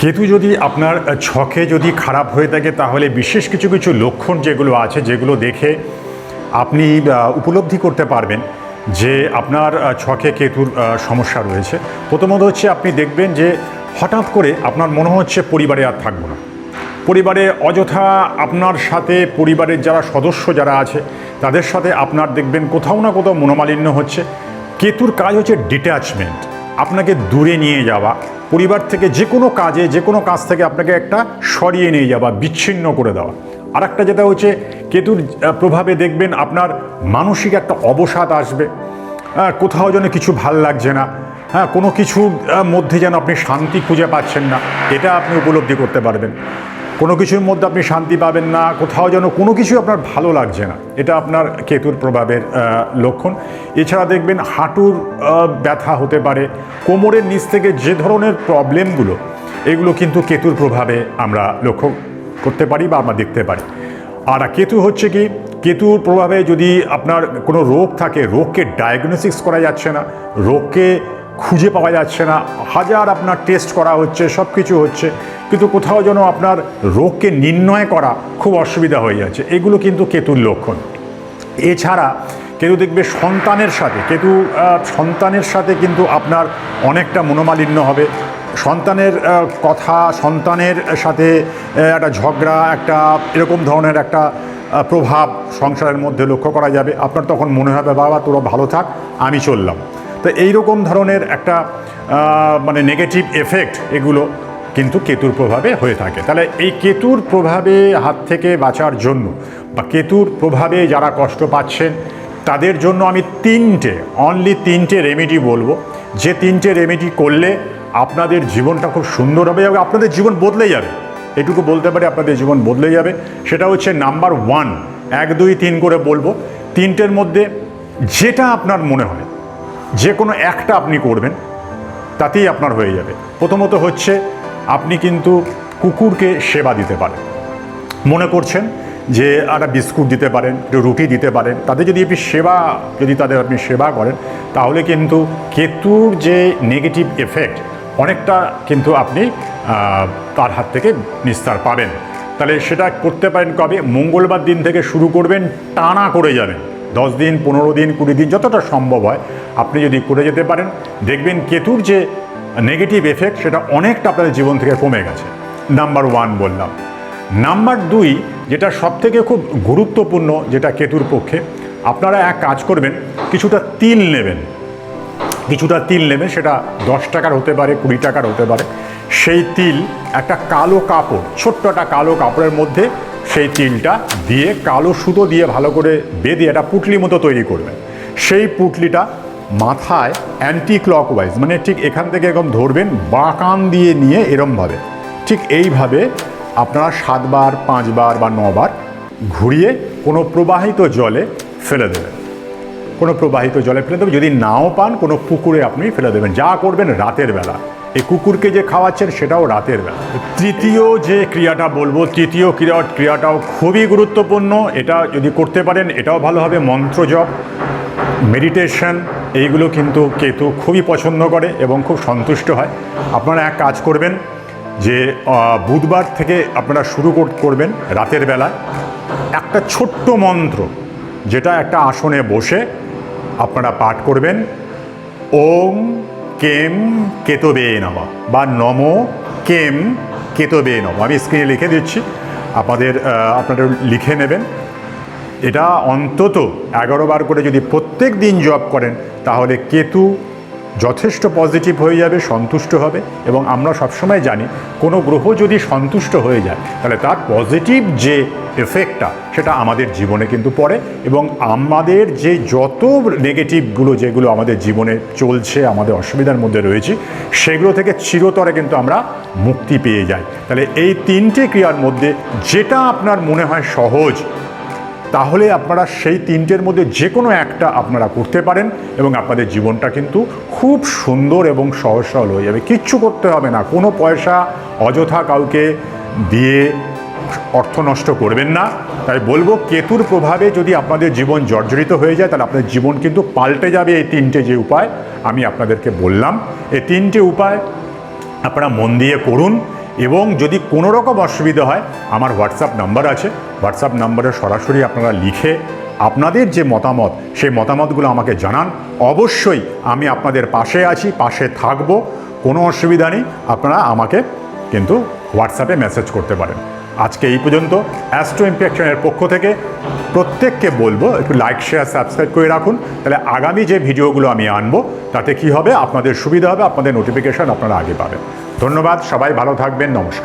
কেতু যদি আপনার ছকে যদি খারাপ হয়ে থাকে, তাহলে বিশেষ কিছু কিছু লক্ষণ যেগুলো আছে, যেগুলো দেখে আপনি উপলব্ধি করতে পারবেন যে আপনার ছকে কেতুর সমস্যা রয়েছে। প্রথমত হচ্ছে আপনি দেখবেন যে হঠাৎ করে আপনার মনে হচ্ছে পরিবারে আর থাকব না। পরিবারে অযথা আপনার সাথে পরিবারের যারা সদস্য যারা আছে, তাদের সাথে আপনার দেখবেন কোথাও না কোথাও মনোমালিন্য হচ্ছে। কেতুর কাজ হচ্ছে ডিট্যাচমেন্ট আপনাকে দূরে নিয়ে যাওয়া। পরিবার থেকে যে কোনো কাজে যে কোনো কাজ থেকে আপনাকে একটা সরিয়ে নিয়ে যাওয়া বিচ্ছিন্ন করে দেওয়া। আর একটা যেটা হচ্ছে কেতুর প্রভাবে দেখবেন আপনার মানসিক একটা অবসাদ আসবে। হ্যাঁ, কোথাও যেন কিছু ভালো লাগছে না। হ্যাঁ কোনো কিছুর মধ্যে যেন আপনি শান্তি খুঁজে পাচ্ছেন না। এটা আপনি উপলব্ধি করতে পারবেন। কোনো কিছুর মধ্যে আপনি শান্তি পাবেন না, কোথাও যেন কোনো কিছু আপনার ভালো লাগছে না। এটা আপনার কেতুর প্রভাবের লক্ষণ। এছাড়া দেখবেন হাঁটুর ব্যথা হতে পারে। কোমরের নিচ থেকে যে ধরনের প্রবলেমগুলো এগুলো কিন্তু কেতুর প্রভাবে আমরা লক্ষ্য করতে পারি বা আমরা দেখতে পারি। আর কেতু হচ্ছে কি, কেতুর প্রভাবে যদি আপনার কোনো রোগ থাকে, রোগকে ডায়াগনোসিস করা যাচ্ছে না। রোগকে খুঁজে পাওয়া যাচ্ছে না। হাজার আপনার টেস্ট করা হচ্ছে সব কিছু হচ্ছে, কিন্তু কোথাও যেন আপনার রোগকে নির্ণয় করা খুব অসুবিধা হয়ে যাচ্ছে। এগুলো কিন্তু কেতুর লক্ষণ। এছাড়া কেতু দেখবে সন্তানের সাথে, কেতু সন্তানের সাথে কিন্তু আপনার অনেকটা মনোমালিন্য হবে। সন্তানের কথা, সন্তানের সাথে একটা ঝগড়া, একটা এরকম ধরনের একটা প্রভাব সংসারের মধ্যে লক্ষ্য করা যাবে। আপনার তখন মনে হবে, বাবা, তোরা ভালো থাক, আমি চললাম। তো এইরকম ধরনের একটা মানে নেগেটিভ এফেক্ট এগুলো কিন্তু কেতুর প্রভাবে হয়ে থাকে। তাহলে এই কেতুর প্রভাবে হাত থেকে বাঁচার জন্য বা কেতুর প্রভাবে যারা কষ্ট পাচ্ছেন, তাদের জন্য আমি তিনটে অনলি তিনটে রেমেডি বলব। যে তিনটে রেমেডি করলে আপনাদের জীবনটা খুব সুন্দর হবে এবং আপনাদের জীবন বদলে যাবে। এটুকু বলতে পারি আপনাদের জীবন বদলে যাবে। সেটা হচ্ছে নাম্বার ওয়ান এক, দুই, তিন করে বলব। তিনটের মধ্যে যেটা আপনার মনে হয় যে কোনো একটা আপনি করবেন, তাতেই আপনার হয়ে যাবে। প্রথমত হচ্ছে, আপনি কিন্তু কুকুরকে সেবা দিতে পারেন। মনে করছেন যে একটা বিস্কুট দিতে পারেন, একটু রুটি দিতে পারেন, তাদের যদি আপনি সেবা, যদি তাদের আপনি সেবা করেন, তাহলে কিন্তু কেতুর যে নেগেটিভ এফেক্ট অনেকটা কিন্তু আপনি তার হাত থেকে নিস্তার পাবেন। তাহলে সেটা করতে পারেন কবে? মঙ্গলবার দিন থেকে শুরু করবেন, টানা করে যাবেন। দশ দিন, পনেরো দিন, কুড়ি দিন, যতটা সম্ভব হয়, আপনি যদি করে যেতে পারেন, দেখবেন কেতুর যে নেগেটিভ এফেক্ট সেটা অনেকটা আপনাদের জীবন থেকে কমে গেছে। নাম্বার ওয়ান বললাম। নাম্বার দুই, যেটা সবথেকে খুব গুরুত্বপূর্ণ, যেটা কেতুর পক্ষে, আপনারা এক কাজ করবেন, কিছুটা তিল নেবেন। কিছুটা তিল নেবেন, সেটা দশ টাকার হতে পারে, কুড়ি টাকার হতে পারে। সেই তিল একটা কালো কাপড়, ছোট্ট একটা কালো কাপড়ের মধ্যে সেই তিলটা দিয়ে কালো সুতো দিয়ে ভালো করে বেঁধে একটা পুটলি মতো তৈরি করবেন সেই পুটলিটা মাথায় অ্যান্টি ক্লকওয়াইজ মানে ঠিক এখান থেকে এরকম ধরবেন, বাঁকান দিয়ে নিয়ে এরমভাবে। ঠিক এইভাবে আপনারা সাতবার, পাঁচবার বা নবার ঘুরিয়ে কোনো প্রবাহিত জলে ফেলে দেবেন। কোনো প্রবাহিত জলে ফেলে দেবেন, যদি নাও পান কোনো পুকুরে আপনি ফেলে দেবেন। যা করবেন রাতের বেলা। এই কুকুরকে যে খাওয়াচ্ছেন সেটাও রাতের বেলা। তৃতীয় যে ক্রিয়াটা বলব, তৃতীয় ক্রিয়া ক্রিয়াটাও খুবই গুরুত্বপূর্ণ। এটা যদি করতে পারেন, এটাও ভালো হবে। মন্ত্র জপ, মেডিটেশন, এইগুলো কিন্তু কেতু খুবই পছন্দ করে এবং খুব সন্তুষ্ট হয়। আপনারা এক কাজ করবেন যে বুধবার থেকে আপনারা শুরু করবেন রাতের বেলায় একটা ছোট্ট মন্ত্র, যেটা একটা আসনে বসে আপনারা পাঠ করবেন। ওম কেম কেতবে নম বা নম কেম কেতবে নম। আমি স্ক্রিনে লিখে দিচ্ছি। আপনাদের আপনারা লিখে নেবেন। এটা অন্তত এগারো বার করে যদি প্রত্যেক দিন জব করেন, তাহলে কেতু যথেষ্ট পজিটিভ হয়ে যাবে, সন্তুষ্ট হবে এবং আমরা সবসময় জানি, কোনো গ্রহ যদি সন্তুষ্ট হয়ে যায়, তাহলে তার পজিটিভ যে এফেক্টটা সেটা আমাদের জীবনে কিন্তু পড়ে এবং আমাদের যে যত নেগেটিভগুলো যেগুলো আমাদের জীবনে চলছে, আমাদের অসুবিধার মধ্যে রয়েছে, সেগুলো থেকে চিরতরে কিন্তু আমরা মুক্তি পেয়ে যাই। তাহলে এই তিনটে ক্রিয়ার মধ্যে যেটা আপনার মনে হয় সহজ, তাহলে আপনারা সেই তিনটের মধ্যে যে কোনো একটা আপনারা করতে পারেন এবং আপনাদের জীবনটা কিন্তু খুব সুন্দর এবং সহজ সরল হয়ে যাবে। কিচ্ছু করতে হবে না। কোনো পয়সা অযথা কাউকে দিয়ে অর্থ নষ্ট করবেন না। তাই বলব, কেতুর প্রভাবে যদি আপনাদের জীবন জর্জরিত হয়ে যায়, তাহলে আপনাদের জীবন কিন্তু পাল্টে যাবে এই তিনটে যে উপায় আমি আপনাদেরকে বললাম। এই তিনটে উপায় আপনারা মন দিয়ে করুন এবং যদি কোনো রকম অসুবিধা হয়, আমার হোয়াটসঅ্যাপ নাম্বার আছে। হোয়াটসঅ্যাপ নাম্বারে সরাসরি আপনারা লিখে আপনাদের যে মতামত, সেই মতামতগুলো আমাকে জানান। অবশ্যই আমি আপনাদের পাশে আছি, পাশে থাকব। কোনো অসুবিধা নেই, আপনারা আমাকে কিন্তু হোয়াটসঅ্যাপে মেসেজ করতে পারেন। আজকে এই পর্যন্ত। অ্যাস্ট্রো ইনফেকশনের পক্ষ থেকে প্রত্যেককে বলব, একটু লাইক শেয়ার সাবস্ক্রাইব করে রাখুন। তাহলে আগামী যে ভিডিওগুলো আমি আনব, তাতে কি হবে? আপনাদের সুবিধা হবে, আপনাদের নোটিফিকেশান আপনারা আগে পাবেন। ধন্যবাদ, সবাই ভালো থাকবেন, নমস্কার।